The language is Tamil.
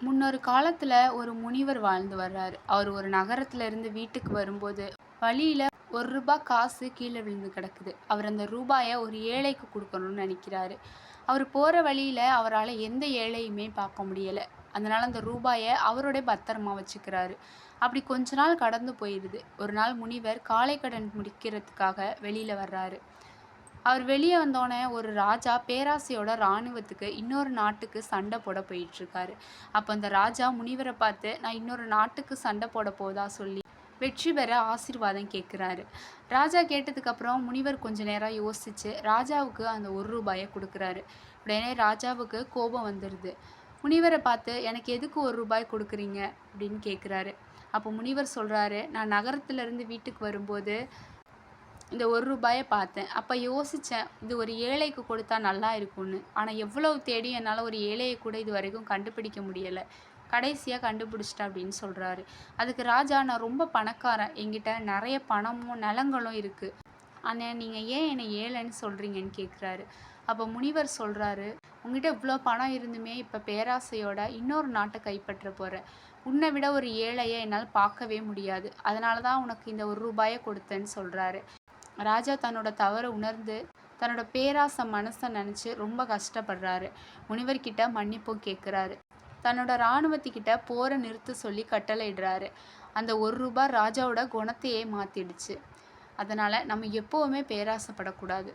முன்னொரு காலத்துல ஒரு முனிவர் வாழ்ந்து வர்றாரு. அவர் ஒரு நகரத்துல இருந்து வீட்டுக்கு வரும்போது, வழியில ஒரு ரூபாய் காசு கீழே விழுந்து கிடக்குது. அவர் அந்த ரூபாயை ஒரு ஏழைக்கு கொடுக்கணும்னு நினைக்கிறாரு. அவர் போற வழியில அவரால் எந்த ஏழையுமே பார்க்க முடியல. அதனால அந்த ரூபாயை அவரோடே பத்திரமா வச்சுக்கிறாரு. அப்படி கொஞ்ச நாள் கடந்து போயிடுது ஒரு நாள் முனிவர் காலை கடன் முடிக்கிறதுக்காக வெளியில வர்றாரு. அவர் வெளியே வந்தோடனே ஒரு ராஜா பேராசையோட ராணுவத்துக்கு இன்னொரு நாட்டுக்கு சண்டை போட போயிட்டுருக்காரு. அப்போ அந்த ராஜா முனிவரை பார்த்து, "நான் இன்னொரு நாட்டுக்கு சண்டை போட போதா சொல்லி வெற்றி பெற ஆசீர்வாதம் கேட்குறாரு." ராஜா கேட்டதுக்கப்புறம் முனிவர் கொஞ்ச நேரம் யோசிச்சு ராஜாவுக்கு அந்த ஒரு ரூபாயை கொடுக்குறாரு உடனே ராஜாவுக்கு கோபம் வந்துடுது முனிவரை பார்த்து, "எனக்கு எதுக்கு ஒரு ரூபாய் கொடுக்குறீங்க அப்படின்னு கேட்குறாரு. அப்போ முனிவர் சொல்கிறாரு "நான் நகரத்துலேருந்து வீட்டுக்கு வரும்போது இந்த ஒரு ரூபாயை பார்த்தேன். அப்போ யோசித்தேன் இது ஒரு ஏழைக்கு கொடுத்தா நல்லா இருக்கும்னு. ஆனால் எவ்வளவு தேடியும் என்னால் ஒரு ஏழையை கூட இது வரைக்கும் கண்டுபிடிக்க முடியலை கடைசியாக கண்டுபிடிச்சிட்டேன் அப்படின்னு சொல்கிறாரு அதுக்கு ராஜா, "நான் ரொம்ப பணக்காரன். என்கிட்ட நிறைய பணமும், நிலங்களும் இருக்குது ஆனால் நீங்கள் ஏன் என்னை ஏழைன்னு சொல்கிறீங்கன்னு கேட்குறாரு. அப்போ முனிவர் சொல்கிறாரு "உன்கிட்ட இவ்வளோ பணம் இருந்துமே இப்போ பேராசையோட இன்னொரு நாட்டை கைப்பற்ற போகிறேன் உன்னை விட ஒரு ஏழையை என்னால் பார்க்கவே முடியாது. அதனால தான் உனக்கு இந்த ஒரு ரூபாயை கொடுத்தேன்னு." சொல்கிறாரு ராஜா தன்னோட தவறை உணர்ந்து, தன்னோட பேராசை மனசை நினச்சி ரொம்ப கஷ்டப்படுறாரு. முனிவர்கிட்ட மன்னிப்பும் கேட்குறாரு. தன்னோட இராணுவத்துக்கிட்ட போர நிறுத்த சொல்லி கட்டளையிடுறாரு. அந்த ஒரு ரூபாய் ராஜாவோட குணத்தையே மாற்றிடுச்சு அதனால் நம்ம எப்போவுமே பேராசைப்படக்கூடாது.